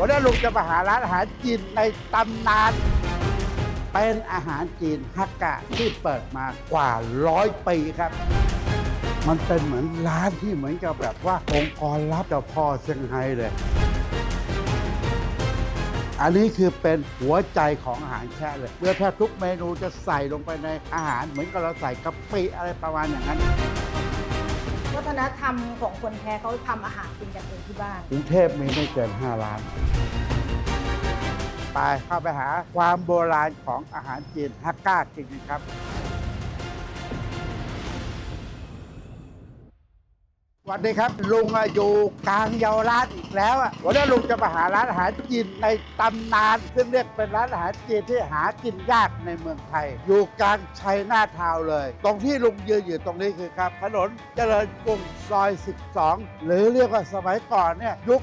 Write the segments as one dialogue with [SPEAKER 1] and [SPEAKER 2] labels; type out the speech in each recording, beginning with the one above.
[SPEAKER 1] วันนี้ลุงจะมาหาร้านอาหารจีนในตำนาน เป็นอาหารจีนฮักกะที่เปิดมากว่าร้อยปีครับ มันเป็นเหมือนร้านที่เหมือนกับแบบว่าองค์กรลับเจ้าพ่อเซี่ยงไฮ้เลย อันนี้คือเป็นหัวใจของอาหารแช่เลยเมื่อแทบทุกเมนูจะใส่ลงไปในอาหารเหมือนกับเราใส่กะปิอะไรประมาณอย่างนั้น
[SPEAKER 2] วัฒนธรรมของคนแพ้เขาทำอาหารกินกันเองที่บ้าน
[SPEAKER 1] กรุงเทพมีไม่เกิน 5 ล้าน ไปเข้าไปหาความโบราณของอาหารจีนฮักก้ากินกันครับ วัสดีครับลุงอยู่กลางเยาวราชอีกแล้วอะวันนี้ลุงจะมาหาร้านอาหารจีนในตำนานซึ่งเรียกเป็นร้านอาหารจีนที่หากินยากในเมืองไทย อยู่กลางชัยนาทาวเลย ตรงที่ลุงยืนอยู่ตรงนี้คือครับ ถนนเจริญกรุงซอย 12 หรือเรียกว่าสมัยก่อนเนี่ยยุค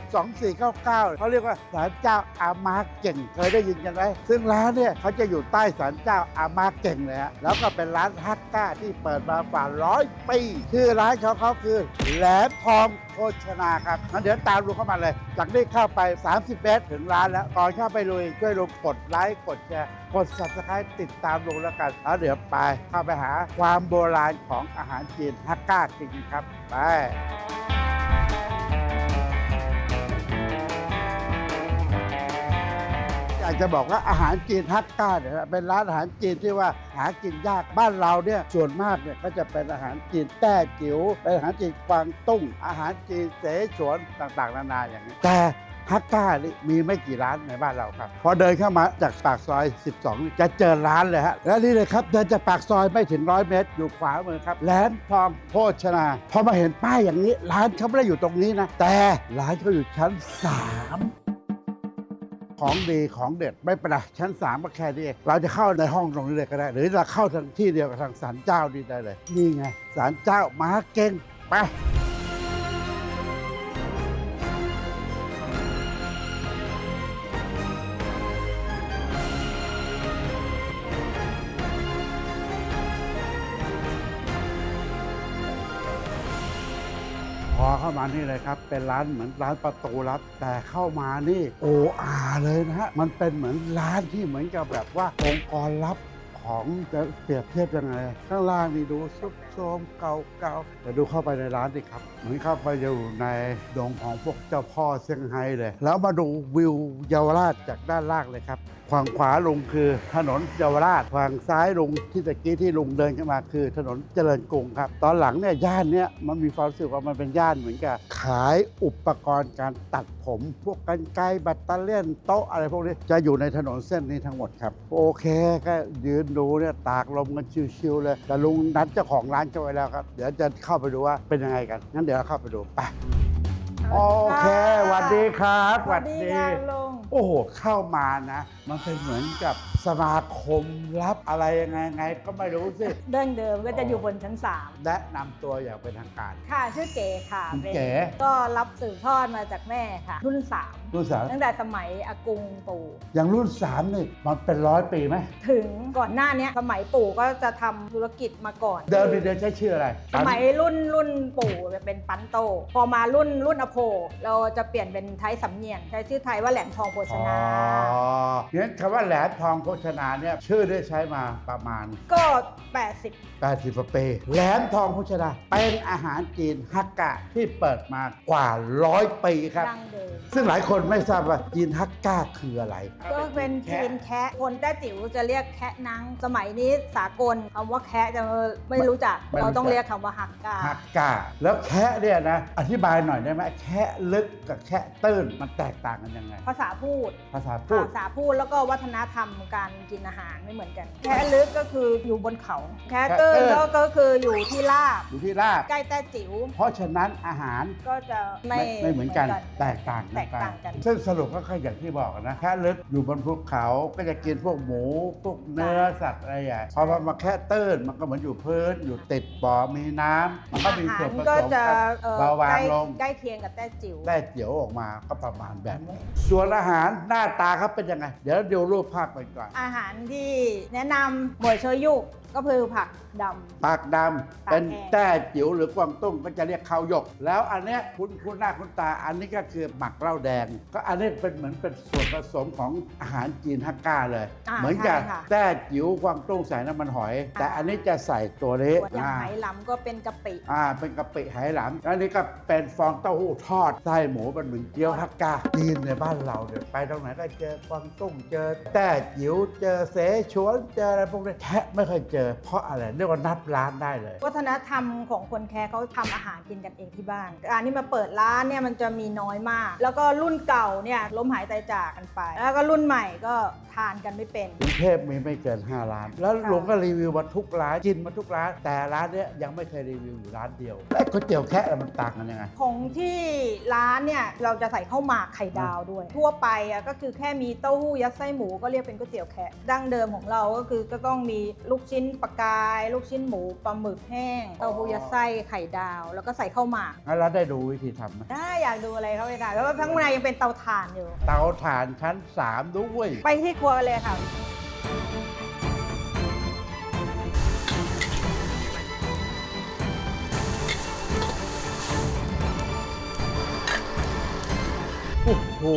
[SPEAKER 1] 2499เขาเรียกว่าศาลเจ้าอามาเก่งเคยได้ยินกันไหมซึ่งร้านเนี่ยเขาจะอยู่ใต้ศาลเจ้าอามาเก่งเลยฮะแล้วก็เป็นร้านฮักก้าที่เปิดมากว่าร้อยปีชื่อร้านเขาเขาคือแลนทองโภชนาครับงั้นเดี๋ยวตามลุงเข้ามาเลย จากนี้เข้าไป 30 เมตรถึงร้านแล้วก่อนเข้าไปลุยช่วยลุงกดไลค์กดแชร์กด subscribe ติดตามลุงแล้วกันแล้วเดี๋ยวไปเข้าไปหาความโบราณของอาหารจีนฮักก้ากิงครับ ไป อยากจะบอกว่าอาหารจีนฮักก้าเนี่ยเป็นร้านอาหารจีนที่ว่าหากินยากบ้านเราเนี่ยส่วนมากเนี่ยก็จะเป็นอาหารจีนแต้จิ๋วเป็นอาหารจีนกวางตุ้ง อาหารจีนเสฉวนต่างๆ นานาอย่างนี้แต่ฮักก้านี่มีไม่กี่ร้านในบ้านเราครับ พอเดินเข้ามาจากปากซอย 12 จะเจอร้านเลยฮะ และนี่เลยครับเดินจากปากซอยไม่ถึงร้อยเมตร อยู่ขวามือครับแหลมทองโภชนา พอมาเห็นป้ายอย่างนี้ ร้านเขาไม่ได้อยู่ตรงนี้นะ แต่ร้านเขาอยู่ชั้นสาม ของดีของเด็ดไม่เป็นไรชั้นสามก็แค่นี้เองเราจะเข้าในห้องตรงนี้เลยก็ได้ หรือเราเข้าทางที่เดียวกับทางศาลเจ้านี่ได้เลย นี่ไงศาลเจ้ามาเก่งไป นี่เลยครับ เป็นร้านเหมือนร้านประตูลับ แต่เข้ามานี่โออาเลยนะฮะ มันเป็นเหมือนร้านที่เหมือนกับแบบว่าองค์กรลับของจะเปรียบเทียบยังไง ข้างล่างนี่ดูซุบโทรมเก่าๆแต่ดูเข้าไปในร้านดิครับ เหมือนเข้าไปอยู่ในดงของพวกเจ้าพ่อเซี่ยงไฮ้เลย แล้วมาดูวิวเยาวราชจากด้านล่างเลยครับ ฝั่งขวาลงคือถนนเยาวราชฝั่งซ้ายลงที่ตะกี้ที่ลุงเดินขึ้นมาคือถนนเจริญกรุงครับ ตอนหลังเนี่ยย่านเนี้ยมันมีความรู้สึกว่ามันเป็นย่านเหมือนกับ ขายอุปกรณ์การตัดผม พวกกันไกรแบัตเตอร์เลียนโต๊ะอะไรพวกนี้จะอยู่ในถนนเส้นนี้ทั้งหมดครับ โอเคก็ยืนดูเนี่ยตากลมกันชิวๆเลยแต่ลุงนัดเจ้าของร้านเขาไว้แล้วครับ เดี๋ยวจะเข้าไปดูว่าเป็นยังไงกันงั้นเดี๋ยวเราเข้าไปดูไปโอเคสวัสดีครับ
[SPEAKER 2] สวัสดีค่ะลุง
[SPEAKER 1] โอ้โห เข้ามานะ มันเป็นเหมือนกับสมาคมลับอะไรยังไงไงก็ไม่รู้สิ
[SPEAKER 2] เดิงเดิมก็จะอยู่บนชั้น
[SPEAKER 1] แนะนำตัวอย่างเป็นทางการ
[SPEAKER 2] 3ค่ะ ชื่อเก๋ค่ะ
[SPEAKER 1] คุณ
[SPEAKER 2] เป็น
[SPEAKER 1] เก๋
[SPEAKER 2] ก็รับสืบทอดมาจากแม่ค่ะ รุ่น
[SPEAKER 1] รุ่นสาม
[SPEAKER 2] 3ตั้งแต่สมัยอากงปู่
[SPEAKER 1] อย่างรุ่นสามนี่มันเป็นร้อยปีไหม
[SPEAKER 2] ถึงก่อนหน้าเนี้ยสมัยปู่ก็จะทำธุรกิจมาก่อน
[SPEAKER 1] เดิมเดินใช้ชื่ออะไร
[SPEAKER 2] สมัยรุ่นรุ่นปู่จะเป็นปันโต พอมารุ่นรุ่นอโพเราจะเปลี่ยนเป็นไทยสำเนียงใช้ชื่อไทยว่าแหลมทองโภช
[SPEAKER 1] อ๋อ
[SPEAKER 2] นา
[SPEAKER 1] งั้นคำว่าแหลมทองโภชนาเนี่ยชื่อได้ใช้มาประมาณ
[SPEAKER 2] ก็ 80
[SPEAKER 1] 80กว่าปีแหลมทองโภชนาเป็นอาหารจีนฮักกะที่เปิดมากว่าร้อยปีครับ
[SPEAKER 2] ดั้งเดิม
[SPEAKER 1] ซึ่งหลายคนไม่ทราบว่าจีนฮักก้าคืออะไร
[SPEAKER 2] ก็เป็นจีนแคะคนแต้จิ๋วจะเรียกแคะนัง สมัยนี้สากลคำว่าแคะจะไม่รู้จัก
[SPEAKER 1] ไม่รู้จัก
[SPEAKER 2] เราต้องเรียกคำว่าฮักกา
[SPEAKER 1] ฮักกาแล้วแคะเนี่ยนะอธิบายหน่อยได้ไหมแคะลึกกับแคะตื้นมันแตกต่างกันยังไง
[SPEAKER 2] ภาษาพูด
[SPEAKER 1] ภาษาพูด
[SPEAKER 2] ภาษาพูดแล้วก็วัฒนธรรมการกินอาหารไม่เหมือนกัน แคะลึกก็คืออยู่บนเขา แคะตื้น
[SPEAKER 1] แคะตื้น
[SPEAKER 2] ก็ก็คืออยู่ที่ราบ
[SPEAKER 1] อยู่ที่ราบ
[SPEAKER 2] ใกล้แต้จิ๋ว
[SPEAKER 1] เพราะฉะนั้นอาหาร
[SPEAKER 2] ก็จะไม่
[SPEAKER 1] ไม่ไม่เหมือนกัน แตกต่าง
[SPEAKER 2] แตกต่างกัน
[SPEAKER 1] ซึ่งสรุปก็คืออย่างที่บอกนะ แคะลึกอยู่บนภูเขาก็จะกินพวกหมู พวกเนื้อสัตว์อะไรอย่างพอมาแคะตื้นมันก็เหมือนอยู่พื้น อยู่ติดบ่อมีน้ำมันก็
[SPEAKER 2] อา
[SPEAKER 1] มี
[SPEAKER 2] หา
[SPEAKER 1] ส่ว
[SPEAKER 2] ร
[SPEAKER 1] นผ
[SPEAKER 2] ก็
[SPEAKER 1] สม
[SPEAKER 2] จะ
[SPEAKER 1] กัน
[SPEAKER 2] เอ่อ
[SPEAKER 1] เบาบา
[SPEAKER 2] ใก
[SPEAKER 1] ง
[SPEAKER 2] ล้
[SPEAKER 1] ลง
[SPEAKER 2] ใกล้เคียงกับแต้จิ๋ว
[SPEAKER 1] ได้เจียวออกมาก็ประมาณแบบนี้ส่วนอาหารหน้าตาเขาเป็นยังไง เดี๋ยวเดูรูปภาพไปก่อน
[SPEAKER 2] อาหารที่แนะนำหมวยโชยุ ก็คือผักดำ
[SPEAKER 1] ปากดำ
[SPEAKER 2] ปาก
[SPEAKER 1] เป็น
[SPEAKER 2] แห้ง
[SPEAKER 1] แต้จิ๋วหรือกวางตุ้งก็จะเรียกข้าวหยก แล้วอันเนี้ยคุณคุณหน้าคุณตาอันนี้ก็คือหมักเหล้าแดง ก็อันนี้เป็นเหมือนเป็นส่วนผสมของอาหารจีนฮักก้าเลยาเหมือนกับ
[SPEAKER 2] ใช่ค่ะ
[SPEAKER 1] แต้จิ๋วกวางตุ้งใส่น้ำมันหอยแต่อันนี้จะใส่ตัวนี้
[SPEAKER 2] อย่าง
[SPEAKER 1] อ่า
[SPEAKER 2] ไหหลำก็เป็นกะปิ
[SPEAKER 1] อ่าเป็นกะปิไหหลำอันนี้ก็เป็นฟองเต้าหู้ทอดไส้หมูเป็นเหมือนเกี๊ยวฮักกาจีนในบ้านเราเนี่ยไปตรงไหนก็เจอกวางตุ้งเจอแต้จิ๋วเจอเสฉวนเจออะไรพวกนี้แทะไม่เคยเจอเพราะอะไรเรียกว่านับร้านได้เลย
[SPEAKER 2] วัฒนธรรมของคนแคร์เขาทำอาหารกินกันเองที่บ้านการที่มาเปิดร้านเนี่ยมันจะมีน้อยมาก แล้วก็รุ่นเก่าเนี่ยล้มหายตายจากกันไป แล้วก็รุ่นใหม่ก็ทานกันไม่เป็น
[SPEAKER 1] กรุงเทพมีไม่เกิน 5 ร้าน แล้ว
[SPEAKER 2] ค่ะ
[SPEAKER 1] ลุงก็รีวิวมาทุกร้านกินมาทุกร้าน แต่ร้านเนี้ยยังไม่เคยรีวิวอยู่ร้านเดียวแล้วก๋วยเตี๋ยวแค่มันต่างกันยังไง
[SPEAKER 2] ของที่ร้านเนี่ยเราจะใส่ข้าวหมากไข่ดาวด้วย ทั่วไปอะก็คือแค่มีเต้าหู้ยัดไส้หมูก็เรียกเป็นก๋วยเตี๋ยวแคะดั้งเดิมของเราก็คือก็ต้องมีลูกชิ้นปลากาย ลูกชิ้นหมูปลาหมึกแห้งเต้าหู้ยัดไส้ไข่ดาว แล้วก็ใส่ข้าวหมาก
[SPEAKER 1] งั้นเราได้ดูวิธีทำไหม
[SPEAKER 2] ได้อยากดูอะไรเขาไปถ่ายเพราะว่าทั้างในยังเป็นเตาถ่านอยู่
[SPEAKER 1] เตาถ่านชั้น 3 ด้วย
[SPEAKER 2] ไปที่ครัวเลยค่ะ
[SPEAKER 1] ห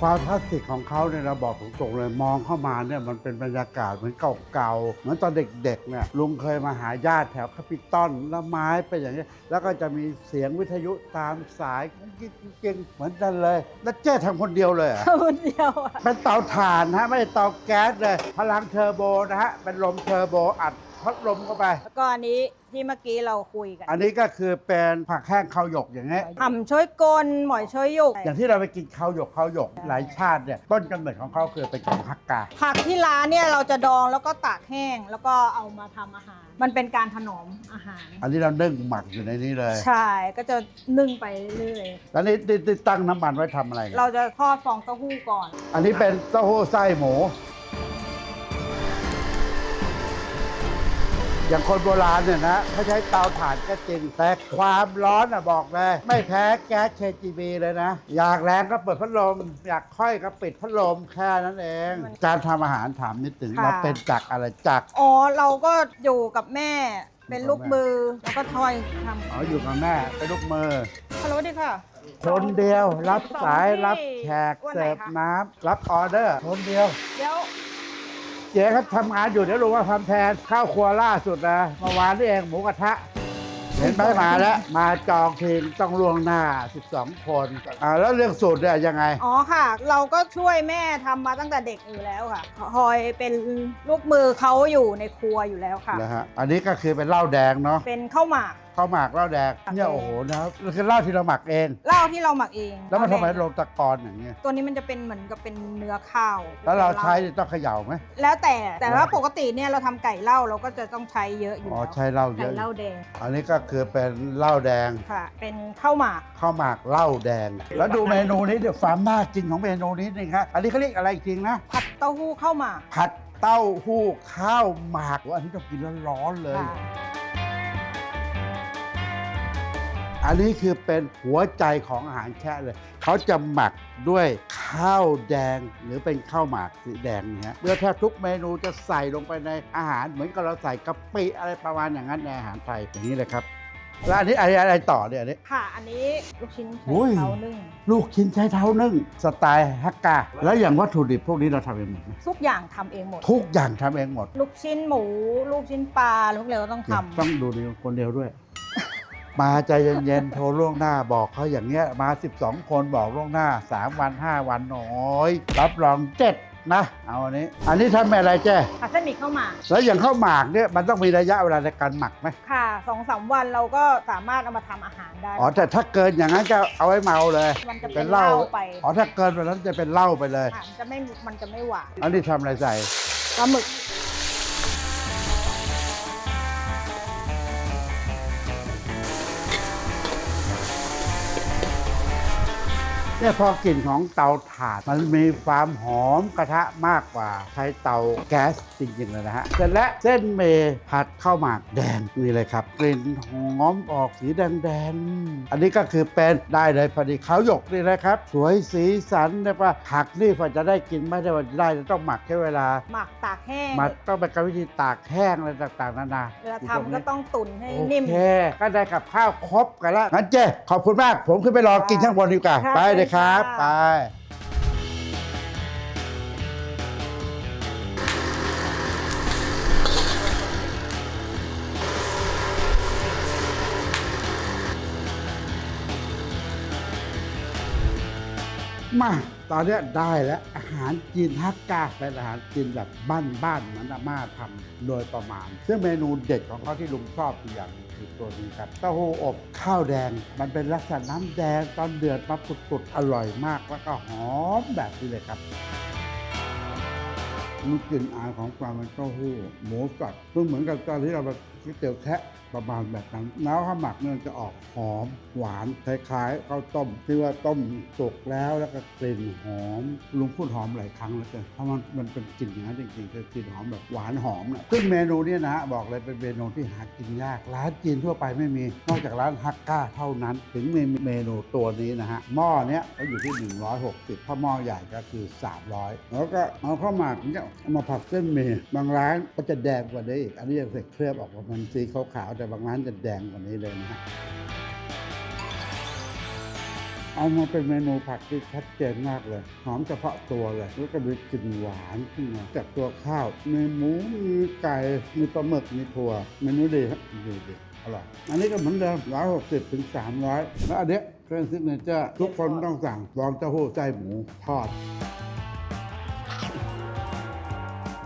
[SPEAKER 1] ความคลาสสิกของเขาเนี่ยเราบอกตรงๆเลยมองเข้ามาเนี่ยมันเป็นบรรยากาศเหมือนเก่าๆเหมือนตอนเด็กๆเนี่ยลุงเคยมาหาญาติแถวแคปิตอลแล้วไม้เป็นอย่างนี้ยแล้วก็จะมีเสียงวิทยุตามสายกิ๊กๆๆเหมือนกันเลย แล้วเจ้ทำคนเดียวเลยเหรอ
[SPEAKER 2] คนเดียวอะ
[SPEAKER 1] เป็นเตาถ่านนะฮะไม่ใช่เตาแก๊สเลย พลังเทอร์โบนะฮะ เป็นลมเทอร์โบอัดพัดลมเข้าไป
[SPEAKER 2] แล้วก็อันนี้ที่เมื่อกี้เราคุยกัน
[SPEAKER 1] อันนี้ก็คือเป็นผักแห้งข้าวหยกอย่างเงี้ย
[SPEAKER 2] ทำช่วยกลหมอยช่วยหยก
[SPEAKER 1] อย่างที่เราไปกินข้าวหยกข้าวหยกหลายชาติเนี่ยต้นกำเนิดของเขาคือเป็นของฮักกา
[SPEAKER 2] ผักที่ร้านเนี่ยเราจะดองแล้วก็ตากแห้งแล้วก็เอามาทำอาหาร มันเป็นการถนอมอาหาร
[SPEAKER 1] อันนี้เรานึ่งหมักอยู่ในนี้เลย
[SPEAKER 2] ใช่ก็จะนึ่งไปเรื่อย
[SPEAKER 1] แล้วนี่นี่นี่ตั้งน้ำมันไว้ทำอะไร
[SPEAKER 2] ๆ
[SPEAKER 1] เนี่ย
[SPEAKER 2] เราจะทอดฟองเต้าหู้ก่อน
[SPEAKER 1] อันนี้เป็นเต้าหู้ไส้หมู อย่างคนโบราณเนี่ยนะเขาใช้เตาถ่านก็จริงแต่ความร้อนอะบอกเลย ไม่แพ้แก๊ส KGB เลยนะ อยากแรงก็เปิดพัดลม อยากค่อยก็ปิดพัดลมแค่นั้นเอง การทำอาหารถามนิดถึงเราเป็นจักรอะไรจักร
[SPEAKER 2] อ๋อเราก็อยู่กับแม่เป็นลูกมือแล้วก็ทอยท
[SPEAKER 1] อ๋ออยู่กับแม่เป็นลูกมือำ
[SPEAKER 2] ฮัลโหลดีค่ะ
[SPEAKER 1] คนเดียวรับสาย
[SPEAKER 2] สองที่
[SPEAKER 1] รับแขก
[SPEAKER 2] วันไหน
[SPEAKER 1] เสิร์ฟ
[SPEAKER 2] คะ
[SPEAKER 1] น้ำรับออเดอร์คนเดียว
[SPEAKER 2] เดี๋ยว
[SPEAKER 1] เจ๊เขาทำงานอยู่เดี๋ยวลุงมาทำแทนข้าวครัวล่าสุดนะเมื่อวานนี่เองหมูกระทะ เห็นไหมมาแล้วมาจองทีมต้องล่วงหน้า 12 คนอ่าแล้วเรื่องสูตรเนี่ยยังไง
[SPEAKER 2] อ๋อค่ะ เราก็ช่วยแม่ทำมาตั้งแต่เด็กอยู่แล้วค่ะ คอยเป็นลูกมือเขาอยู่ในครัวอยู่แล้วค่ะ
[SPEAKER 1] นะฮะ อันนี้ก็คือเป็นเหล้าแดงเนาะ
[SPEAKER 2] เป็นข้าวหมาก
[SPEAKER 1] ข้าวหมากเหล้าแดงเนี่ยโอ้โหนะครับคือเหล้าที่เราหมักเอง
[SPEAKER 2] เหล้าที่เราหมักเอง
[SPEAKER 1] แล้วมันทำไม
[SPEAKER 2] เอาแดง
[SPEAKER 1] ลงตะกอนอย่างเงี้ย
[SPEAKER 2] ตัวนี้มันจะเป็นเหมือนกับเป็นเนื้อข้าว
[SPEAKER 1] แล้วเราใช้ต้องเขย่าไหม
[SPEAKER 2] แล้วแต่แต่ว่าปกติเนี่ยเราทำไก่เหล้าเราก็จะต้องใช้เยอะอยู่
[SPEAKER 1] อ๋อ
[SPEAKER 2] แล้ว
[SPEAKER 1] ใช้เหล้าเย
[SPEAKER 2] ไก่
[SPEAKER 1] อะ
[SPEAKER 2] เหล้าแดง
[SPEAKER 1] อันนี้ก็คือเป็นเหล้าแดง
[SPEAKER 2] ค่ะ เป็นข้าวหมาก
[SPEAKER 1] ข้าวหมากเหล้าแดง แล้วดูเมนูนี้เดี๋ยวความน่ากินของเมนูนี้นี่ครับอันนี้เขาเรียกอะไรจริงนะ
[SPEAKER 2] ผัดเต้าหู้ข้าวหมาก
[SPEAKER 1] ผัดเต้าหู้ข้าวหมากอันนี้ต้องกินร้อนๆเลย
[SPEAKER 2] ค่ะ
[SPEAKER 1] อันนี้คือเป็นหัวใจของอาหารแค่เลย เขาจะหมักด้วยข้าวแดงหรือเป็นข้าวหมากสีแดงเนี่ยฮะเมื่อแทบทุกเมนูจะใส่ลงไปในอาหาร เหมือนกับเราใส่กะปิอะไรประมาณอย่างนั้นในอาหารไทยอย่างนี้เลยครับ แล้วอันนี้อะไรอะไรต่อเนี่ยอันนี้
[SPEAKER 2] ค่ะ อันนี้ลูกชิ้น
[SPEAKER 1] โอ้ย
[SPEAKER 2] ใช้เตานึ่ง
[SPEAKER 1] ลูกชิ้นใช้เท้านึ่งสไตล์ฮักกา แล้วอย่างวัตถุดิบพวกนี้เราทำเองหมดไหม
[SPEAKER 2] ทุกอย่างทำเองหมด
[SPEAKER 1] ทุกอย่างทำเองหมด
[SPEAKER 2] ลูกชิ้นหมู ลูกชิ้นปลาลูกเร็วต้องทำ
[SPEAKER 1] ต้องดูดีคนเดียวด้วย มาใจเย็นๆ โทรล่วงหน้าบอกเขาอย่างเงี้ยมา 12 คนบอกล่วงหน้า 3 วัน 5 วันน้อยรับรองเจ็ดนะ เอาอันนี้ อันนี้ทำอะไรเจ้
[SPEAKER 2] ผัดเส้นหมี่ข้าวหมาก
[SPEAKER 1] แล้วอย่างข้าวหมากเนี่ยมันต้องมีระยะเวลาในการหมักไหม
[SPEAKER 2] ค่ะสองสามวันเราก็สามารถเอามาทำอาหารได้
[SPEAKER 1] อ๋อแต่ถ้าเกินอย่างนั้นก็เอาไว้เมาเลย
[SPEAKER 2] มันจะ
[SPEAKER 1] เป็
[SPEAKER 2] เป็นน
[SPEAKER 1] เห
[SPEAKER 2] เห
[SPEAKER 1] ล้า
[SPEAKER 2] ล้าไป
[SPEAKER 1] อ๋อถ้าเกินไปนั้นจะเป็นเหล้าไปเลย
[SPEAKER 2] ค่ะมันจะไม่ มันจะไม่หวาน
[SPEAKER 1] อันนี้ทำอะไรใส่
[SPEAKER 2] ปลาหมึก
[SPEAKER 1] เนี่ยพอกลิ่นของเตาถ่านมันมีความหอมกระทะมากกว่าใช้เตาแก๊สจริงๆเลยนะฮะเสร็จแล้วเส้นเมย์ผัดข้าวหมากแดงนี่เลยครับ กลิ่นหอมออกสีแดงๆอันนี้ก็คือเป็นได้เลยพอดีเขาวหยกนี่นะครับ สวยสีสันเรียกว่าผักนี่พอจะได้กินไม่ได้ว่าจะได้จะต้องหมักใช้เวลา
[SPEAKER 2] หมักตากแห้ง
[SPEAKER 1] มันต้องเป็นกรรมวิธีตากแห้งอะไรต่างๆนานา
[SPEAKER 2] เวลาทำก็ต้องตุ๋นให้
[SPEAKER 1] โอ
[SPEAKER 2] นิ่ม
[SPEAKER 1] เคก็ได้กับข้าวครบกันแล้วงั้นเจ้ขอบคุณมาก ผมขึ้นไปรอกินข้างบนดีกว่า
[SPEAKER 2] ครับ
[SPEAKER 1] ไปเลยครับ
[SPEAKER 2] ค่ะ
[SPEAKER 1] ไป มา ตอนนี้ได้แล้วอาหารจีนฮักกาเป็นอาหารจีนแบบบ้านๆเหมือนอาม่าทำโดยประมาณ ซึ่งเมนูเด็ดของเขาที่ลุงชอบอยู่อย่างคือตัวนี้ครับเต้าหู้อบข้าวแดง มันเป็นลักษณะน้ำแดงตอนเดือดมาปุดๆอร่อยมากแล้วก็หอมแบบนี้เลยครับมีกลิ่นอายของความเป็นเต้าหู้หมูสับซึ่งเหมือนกับตอนที่เราไปก๋วยเตี๋ยวแคะ ประมาณแบบนั้นแล้วข้าวหมักเนี่ยจะออกหอมหวานคล้ายๆข้าวต้มที่ว่าต้มสุกแล้วแล้วก็กลิ่นหอมลุงพูดหอมหลายครั้งแล้วกันเพราะมันมันเป็นกลิ่นอย่างนั้นจริงๆคือกลิ่นหอมแบบหวานหอมนะซึ่งเมนูเนี้นะฮะบอกเลยเป็นเมนูที่หากินยากร้านจีนทั่วไปไม่มี นอกจากร้านฮักก้าเท่านั้น ถึงมีเมนูตัวนี้นะฮะหม้อเนี้ยก็อยู่ที่ 160ถ้าหม้อใหญ่ก็คือ 300 แล้วก็เอาข้าวหมากเนี่ยมาผัดเส้นหมี่บางร้านก็จะแดงกว่านี้อีกอันนี้ยังใส่เคลือบออกมามันสีขาวๆแต่บางร้านจะแดงกว่านี้เลยนะฮะเอามาเป็นเมนูผัดที่ชัดเจนมากเลย หอมเฉพาะตัวเลย แล้วก็มีกลิ่นหวานขึ้นมาจากตัวข้าว มีหมูมีไก่มีปลาหมึกมีถั่วเมนูดีครับดีดีอร่อยอันนี้ก็เหมือนเดิมร้อยหกสิบถึงสามร้อยแล้วอันเนี้ยเป็นซิกเนเจอร์ทุกคนต้องสั่งลองเต้าหู้ไส้หมูทอด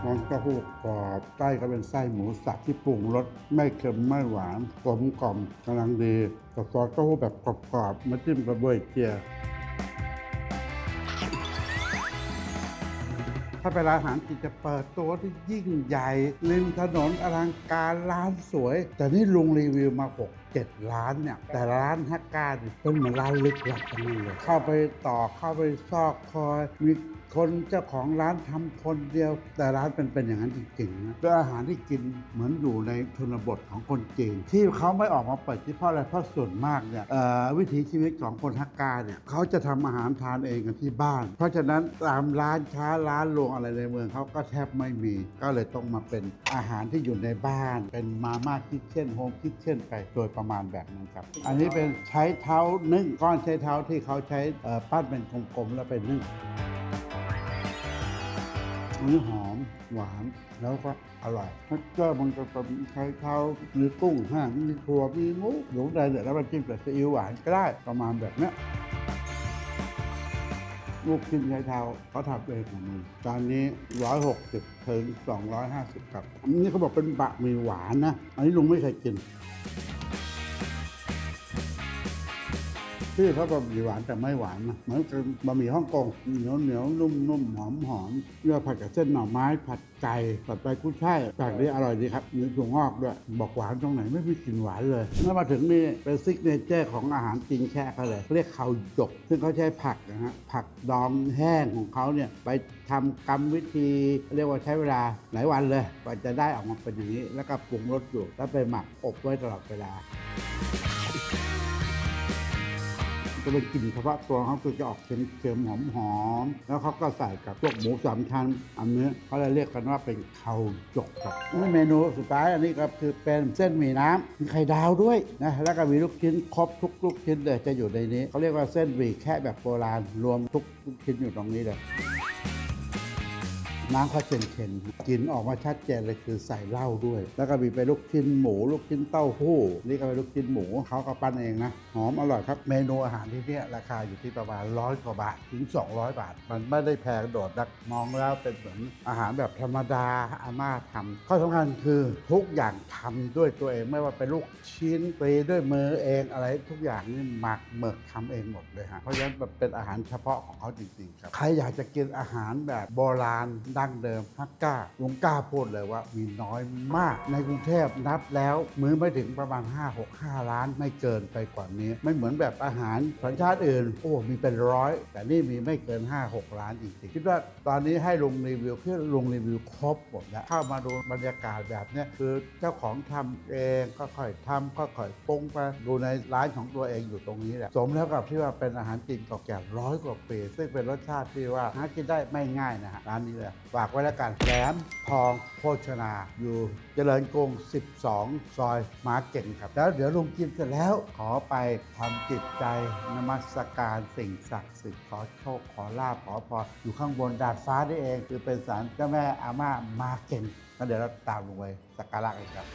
[SPEAKER 1] มันเต้าหู้กรอบไส้ก็เป็นไส้หมูสับที่ปรุงรสไม่เค็มไม่หวานกลมกล่อมกำลังดีกับซอสเต้าหู้แบบกรอบๆมาจิ้มกับบวยเจียถ้าไปร้านอาหารจีนจะเปิดตัวที่ยิ่งใหญ่ริมถนนอลังการร้านสวย แต่นี่ลุงรีวิวมา 6 7 ร้านเนี่ย แต่ร้านฮักการเป็นเหมือนร้านลึกลับทั้งนั้นเลยเข้าไปต่อเข้าไปซอกคอยมี คนเจ้าของร้านทำคนเดียว แต่ร้านเป็นเป็นอย่างนั้นจริงๆนะเป็นอาหารที่กินเหมือนอยู่ในชนบทของคนจีนที่เขาไม่ออกมาเปิดที่เพราะอะไรเพราะส่วนมากเนี่ยวิถีชีวิตของคนฮักกาเนี่ยเขาจะทำอาหารทานเองกันที่บ้าน เพราะฉะนั้นตามร้านค้าร้านโรงอะไรในเมืองเขาก็แทบไม่มี ก็เลยต้องมาเป็นอาหารที่อยู่ในบ้าน เป็นมาม่าคิทเช่นโฮมคิทเช่นไปโดยประมาณแบบนั้นครับ อันนี้เป็นใช้เท้านึ่งก้อนใช้เท้าที่เขาใช้ปั้นเป็นกลมๆแล้วไปนึ่ง อันนี้หอมหวานแล้วก็อร่อยถ้าเจอมันก็เป็นไข่เท้ามีกุ้งแห้งมีถั่วมีหมูหมูใดเดี๋ยแล้วมาจิ้มกับซีอิ๊วหวานก็ได้ประมาณแบบเนี้ยลูกชิ้นไข่เท้าเขาทำเองของมันจานนี้ 160 ถึง 250 ครับ อันนี้เขาบอกเป็นบะหมี่หวานนะ อันนี้ลุงไม่เคยกิน ชื่อเขาบะหมี่หวานแต่ไม่หวานนะเหมือนกับบะหมี่ฮ่องกงเหนียวเหนียวนุ่มนุ่มหอมหอมเนื้อผัดกับเส้นหน่อไม้ผัดไก่ผัดใบกุ้ยช่ายแบบนี้อร่อยดีครับมีถั่วงอกด้วยบอกหวานตรงไหนไม่มีกลิ่นหวานเลยเมื่อมาถึงนี่เป็นซิกเนเจอร์ของอาหารจีนแค่เขาเลยเรียกเขาหยก ซึ่งเขาใช้ผักนะฮะผักดองแห้งของเขาเนี่ยไปทำกรรมวิธี เรียกว่าใช้เวลาหลายวันเลยกว่าจะได้ออกมาเป็นอย่างนี้ แล้วก็ปรุงรสอยู่แล้วไปหมักอบไว้ตลอดเวลา จะเป็นกลิ่นเฉพาะตัวเขาคือจะออกเค็มๆหอมหอมๆแล้วเขาก็ใส่กับพวกหมูสามชั้นอันนี้เขาเลยเรียกกันว่าเป็นข้าวจกครับเมนูสุดท้ายอันนี้ก็คือเป็นเส้นหมี่น้ำมีไข่ดาวด้วยนะแล้วก็มีลูกชิ้นครบทุกลูกชิ้นเลยจะอยู่ในนี้เขาเรียกว่าเส้นหมี่แค่แบบโบราณรวมทุกลูกชิ้นอยู่ตรงนี้เลย น้ำเขาเค็มๆกลินออกมาชัดเจนเลยคือใส่เหล้าด้วย แล้วก็มีเป็นลูกชิ้นหมูลูกชิ้นเต้าหู้ นี่ก็เป็นลูกชิ้นหมูเขาก็ปั้นเองนะหอมอร่อยครับเมนูอาหารที่นี่ราคาอยู่ที่ประมาณร้อยกว่าบาทถึง 200 บาท มันไม่ได้แพงโดดนักมองแล้วเป็นเหมือนอาหารแบบธรรมดาอาม่าทำข้อสำคัญคือทุกอย่างทำด้วยตัวเองไม่ว่าเป็นลูกชิ้นตีด้วยมือเองอะไรทุกอย่างนี่หมักหมึกทำเองหมดเลยฮะเพราะฉะนั้นมันเป็นอาหารเฉพาะของเขาจริงๆครับใครอยากจะกินอาหารแบบโบราณดั้งเดิมฮักก้าลุงกล้าพูดเลยว่ามีน้อยมาก ในกรุงเทพนับแล้วมือไม่ถึงประมาณ 5 6 5 ล้านไม่เกินไปกว่านี้ ไม่เหมือนแบบอาหารสัญชาติอื่น โอ้ มีเป็นร้อย แต่นี่มีไม่เกิน 5 6 ล้านจริงๆคิดว่าตอนนี้ให้ลงรีวิวคือลงรีวิวครบหมดแล้วเข้ามาดูบรรยากาศแบบนี้คือเจ้าของทำเองก็ค่อยทำก็ค่อยปรุงไปดูในร้านของตัวเองอยู่ตรงนี้แหละสมแล้วกับที่ว่าเป็นอาหารจีนเก่าแก่ร้อยกว่าปีซึ่งเป็นรสชาติที่ว่าหากินได้ไม่ง่ายนะฮะร้านนี้เลยฝากไว้แล้วกันแหลมทองโภชนาอยู่เจริญกรุง 12 ซอยหมาเก่งครับ แล้วเดี๋ยวลุงกินเสร็จแล้วขอไปทำจิตใจนมัสการสิ่งศักดิ์สิทธิ์ขอโชคขอลาภขอพรอยู่ข้างบนดาดฟ้าได้เอง คือเป็นศาลเจ้าแม่อาม่ามาเก่งแล้วเดี๋ยวเราตามลงไปสักการะกันครับ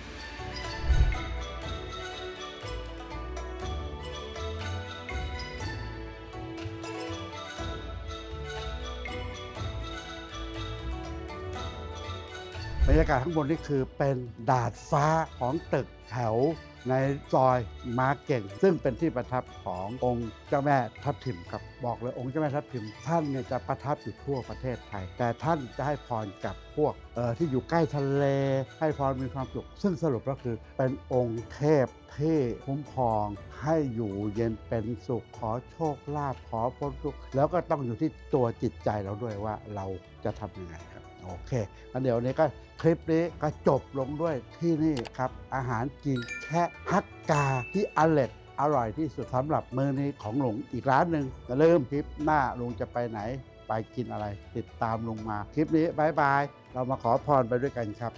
[SPEAKER 1] บรรยากาศข้างบนนี่คือเป็นดาดฟ้าของตึกแถวในซอยมาเก่ง ซึ่งเป็นที่ประทับขององค์เจ้าแม่ทับทิมครับบอกเลยองค์เจ้าแม่ทับทิม ท่านเนี่ยจะประทับอยู่ทั่วประเทศไทย แต่ท่านจะให้พรกับพวกเอ่อที่อยู่ใกล้ทะเล ให้พรมีความสุขซึ่งสรุปก็คือเป็นองค์เทพที่คุ้มครองให้อยู่เย็นเป็นสุขขอโชคลาภขอพ้นทุกข์แล้วก็ต้องอยู่ที่ตัวจิตใจเราด้วยว่าเราจะทำยังไงครับ โอเคงั้นเดี๋ยวนี้ก็คลิปนี้ก็จบลงด้วยที่นี่ครับ อาหารจีนแค่ฮักกาที่อร่อยอร่อยที่สุดสำหรับมื้อนี้ของหลวงอีกร้านหนึ่งอย่าลืมคลิปหน้าลุงจะไปไหน ไปกินอะไร ติดตามลุงมา คลิปนี้บายบาย เรามาขอพรไปด้วยกันครับ